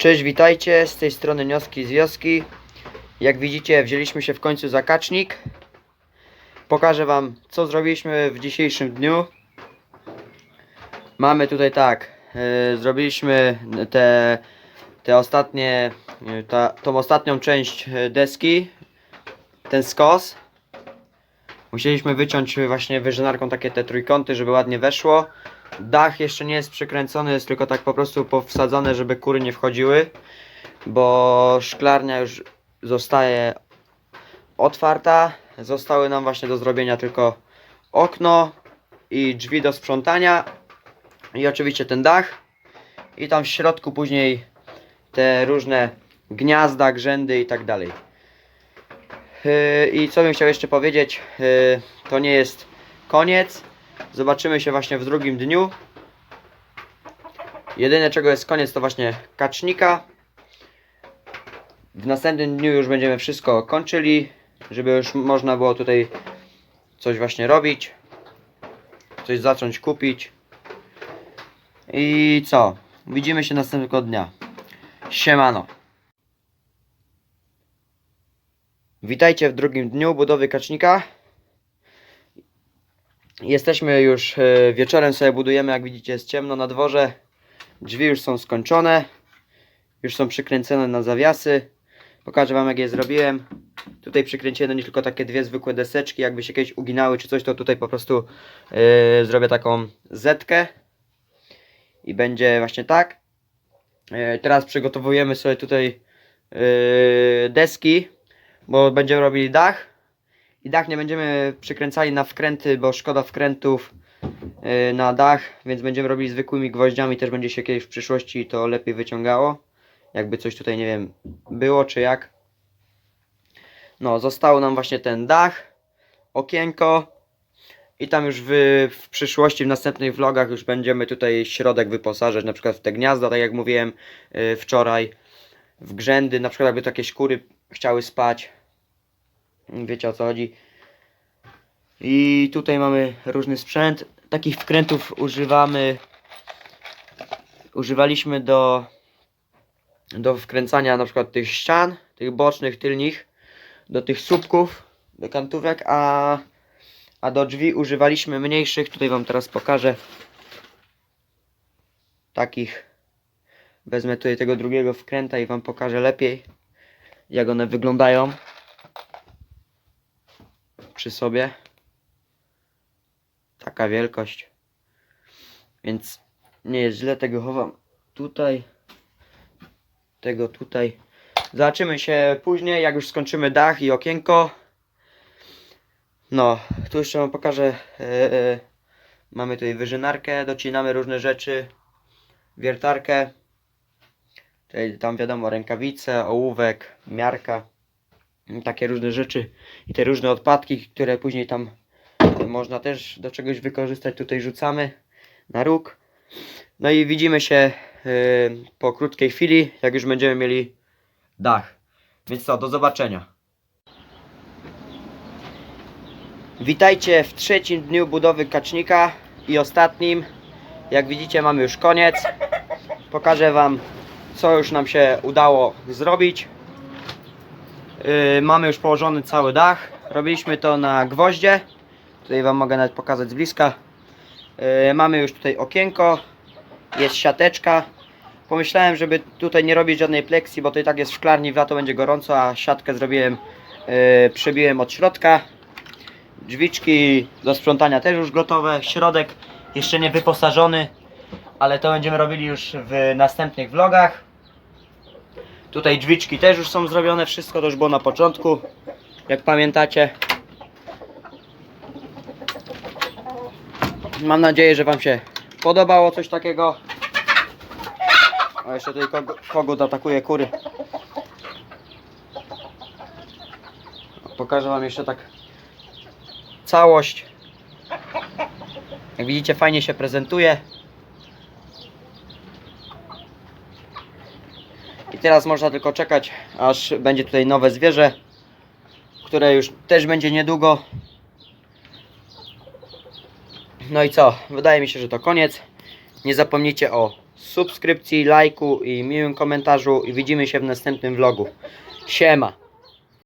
Cześć, witajcie, z tej strony Nioski z Wioski. Jak widzicie, wzięliśmy się w końcu za kacznik. Pokażę wam, co zrobiliśmy w dzisiejszym dniu. Mamy tutaj tak, yy, zrobiliśmy te, te ostatnie, yy, ta, tą ostatnią część yy, deski, ten skos. Musieliśmy wyciąć właśnie wyżynarką takie te trójkąty, żeby ładnie weszło. Dach jeszcze nie jest przykręcony, jest tylko tak po prostu powsadzone, żeby kury nie wchodziły, bo szklarnia już zostaje otwarta. Zostały nam właśnie do zrobienia tylko okno i drzwi do sprzątania i oczywiście ten dach i tam w środku później te różne gniazda, grzędy i tak dalej. Yy, I co bym chciał jeszcze powiedzieć, yy, to nie jest koniec. Zobaczymy się właśnie w drugim dniu. Jedyne czego jest koniec to właśnie kacznika. W następnym dniu już będziemy wszystko kończyli, żeby już można było tutaj coś właśnie robić. Coś zacząć kupić. I co? Widzimy się następnego dnia. Siemano. Witajcie w drugim dniu budowy kacznika. Jesteśmy już e, wieczorem sobie budujemy, jak widzicie jest ciemno na dworze. Drzwi już są skończone. Już są przykręcone na zawiasy. Pokażę wam jak je zrobiłem. Tutaj przykręciłem nie tylko takie dwie zwykłe deseczki, jakby się kiedyś uginały czy coś, to tutaj po prostu e, zrobię taką zetkę. I będzie właśnie tak. E, teraz przygotowujemy sobie tutaj e, deski, bo będziemy robili dach. I dach nie będziemy przykręcali na wkręty, bo szkoda wkrętów yy, na dach, więc będziemy robili zwykłymi gwoździami, też będzie się kiedyś w przyszłości to lepiej wyciągało. Jakby coś tutaj, nie wiem, było czy jak. No, został nam właśnie ten dach, okienko i tam już w, w przyszłości, w następnych vlogach już będziemy tutaj środek wyposażać, na przykład w te gniazda, tak jak mówiłem yy, wczoraj, w grzędy, na przykład jakby takie skóry chciały spać, Wiecie o co chodzi. I tutaj mamy różny sprzęt. Takich wkrętów używamy. Używaliśmy do do wkręcania na przykład tych ścian, tych bocznych, tylnych, do tych słupków, do kantówek, a, a do drzwi używaliśmy mniejszych. Tutaj wam teraz pokażę. Takich. Wezmę tutaj tego drugiego wkręta i wam pokażę lepiej, jak one wyglądają przy sobie. Taka wielkość. Więc nie jest źle, tego chowam tutaj. Tego tutaj. Zobaczymy się później, jak już skończymy dach i okienko. No, tu jeszcze wam pokażę. e, e, mamy tutaj wyżynarkę, docinamy różne rzeczy. Wiertarkę. Tutaj, tam wiadomo, rękawice, ołówek, miarka takie różne rzeczy i te różne odpadki, które później tam można też do czegoś wykorzystać, tutaj rzucamy na róg. No i widzimy się y, po krótkiej chwili, jak już będziemy mieli dach. Więc co, do zobaczenia. Witajcie w trzecim dniu budowy kacznika i ostatnim. Jak widzicie mamy już koniec. Pokażę wam co już nam się udało zrobić. Yy, mamy już położony cały dach. Robiliśmy to na gwoździe. Tutaj Wam mogę nawet pokazać z bliska. Yy, mamy już tutaj okienko. Jest siateczka. Pomyślałem, żeby tutaj nie robić żadnej pleksji, bo to i tak jest w szklarni, w lato będzie gorąco, a siatkę zrobiłem, yy, przebiłem od środka. Drzwiczki do sprzątania też już gotowe. Środek jeszcze nie wyposażony, ale to będziemy robili już w następnych vlogach. Tutaj drzwiczki też już są zrobione, wszystko to już było na początku, jak pamiętacie. Mam nadzieję, że Wam się podobało coś takiego. A jeszcze tutaj kogut atakuje kury. Pokażę Wam jeszcze tak całość. Jak widzicie fajnie się prezentuje. I teraz można tylko czekać, aż będzie tutaj nowe zwierzę, które już też będzie niedługo. No i co? Wydaje mi się, że to koniec. Nie zapomnijcie o subskrypcji, lajku i miłym komentarzu i widzimy się w następnym vlogu. Siema!